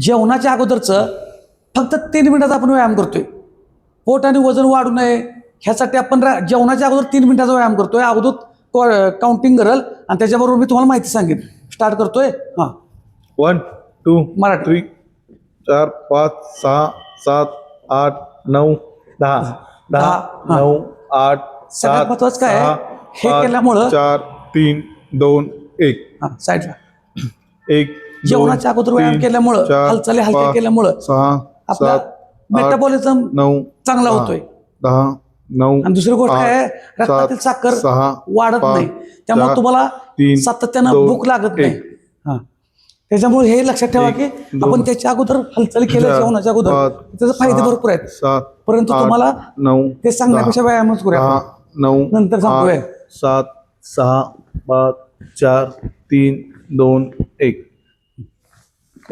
जेवणाच्या अगोदरचं फक्त तीन मिनिटाचा आपण व्यायाम करतोय. पोट आणि वजन वाढू नये ह्यासाठी आपण रा- जेवणाच्या अगोदर तीन मिनिटाचा व्यायाम करतोय. अगोदर काउंटिंग करल आणि त्याच्याबरोबर मी तुम्हाला माहिती सांगेन. स्टार्ट करतोय? हां. One two Marathi. चार पाच सहा सात आठ नऊ दहा. दहा. नऊ आठ सगळ्यात सात महत्त्वाचं काय हे केल्यामुळं- चार तीन दोन एक. हां साईडला. एक जेवणाच्या अगोदर व्यायाम केल्यामुळं हालचाली हलक्या केल्यामुळं आपला मेटाबॉलिझम नऊ चांगला होतोय. दहा नऊ आणि दुसरी गोष्ट काय आहे, रक्तातील साखर वाढत नाही. त्यामुळे तुम्हाला सातत्यानं भूक लागत नाही. हा. त्याच्यामुळे हे लक्षात ठेवा की आपण त्याच्या अगोदर हालचाली केल्या जेवणाच्या अगोदर. त्याचे फायदे भरपूर आहेत. परंतु तुम्हाला नऊ ते सांगण्यापेक्षा व्यायामच करूया. नऊ नंतर सांगतोय. आठ, सात सहा पाच चार तीन दोन एक.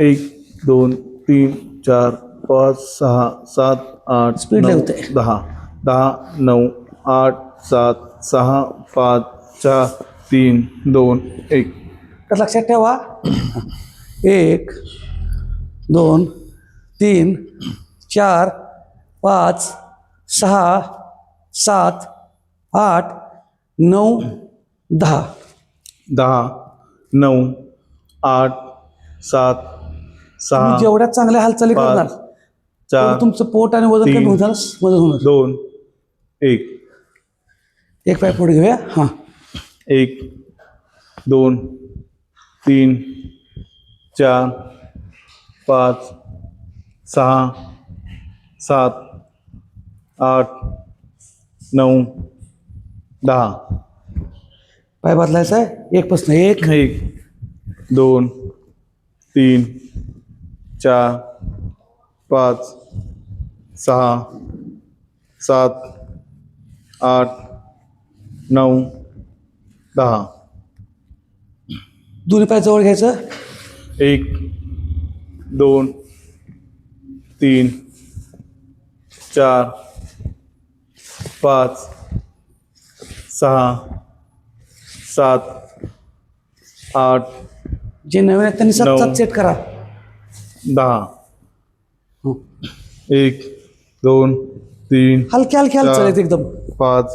एक दोन तीन चार पाच सहा सात आठ Speed नऊ. दहा. दहा नऊ आठ सात सहा पाच चार तीन दोन एक. तर लक्षात ठेवा. एक दोन तीन चार पाच सहा सात आठ नऊ दहा. दहा नऊ आठ सात सहा जेवढ्या चांगल्या हालचाली पाच, करणार चार तुमचं पोट आणि वजन तीन, कमी होणार मदत होणार. दोन एक. एक पाय पुढे घेऊया. हां. एक दोन तीन चार पाच सहा सात आठ नऊ दहा. पाय बदलायचा आहे? एक पासन एक. एक दोन तीन चार पाच सहा सात आठ नऊ दहा. दोन्ही पाय जवळ घ्यायचं? एक दोन तीन चार पाच सहा सात आठ जे नवीन आहेत त्यांनी नऊ. सतत सेट करा. दहा. एक दोन तीन हलके हलके हालचाल आहेत चार. एकदम पाच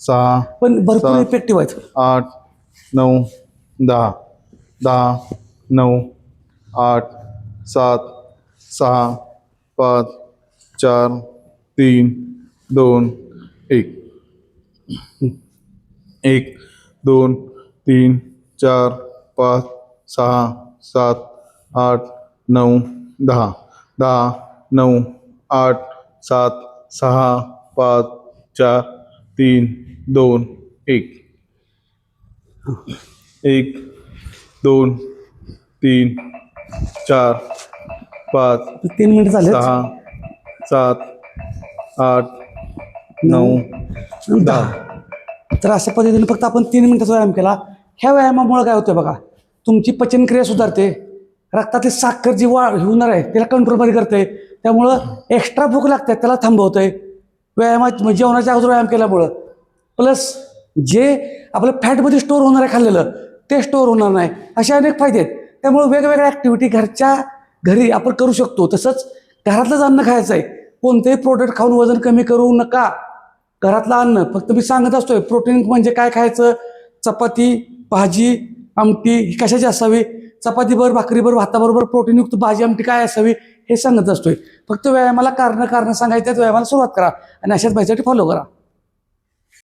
सहा पण भरपूर सात. इफेक्टिव्ह आहेत आठ नऊ दहा दहा नऊ आठ सात सहा पाच चार तीन दोन एक एक दोन तीन चार पाच सहा सात आठ नऊ दहा दहा नऊ आठ सात सहा पाच चार तीन दोन एक. एक दोन तीन चार पाच तीन मिनिट झाले सहा सात आठ नऊ दहा. तर अशा पद्धतीने फक्त आपण तीन मिनिटाचा व्यायाम केला. ह्या व्यायामामुळे काय होतं बघा? तुमची पचनक्रिया सुधारते. रक्तातली साखर जी वा होणार आहे त्याला कंट्रोलमध्ये करते. त्यामुळं एक्स्ट्रा भूक लागते त्याला थांबवतंय. व्यायामात म्हणजे जेवणाच्या अगोदर व्यायाम केल्यामुळं. प्लस जे आपलं फॅटमध्ये स्टोअर होणार आहे खाल्लेलं ते स्टोअर होणार नाही. असे अनेक फायदे आहेत. त्यामुळे वेगवेगळ्या ॲक्टिव्हिटी घरच्या घरी आपण करू शकतो. तसंच घरातलंच अन्न खायचं आहे. कोणतेही प्रोडक्ट खाऊन वजन कमी करू नका. घरातलं अन्न फक्त मी सांगत असतोय प्रोटीन म्हणजे काय खायचं? चपाती भाजी आमटी ही कशाची असावी? चपातीबरोबर भाकरीबरोबर भाताबरोबर प्रोटीनयुक्त भाजी आमटी काय असावी हे सांगत असतोय. फक्त व्यायामाला कारणं कारणं सांगायचं व्यायामाला सुरुवात करा आणि अशाच माहितीसाठी फॉलो करा.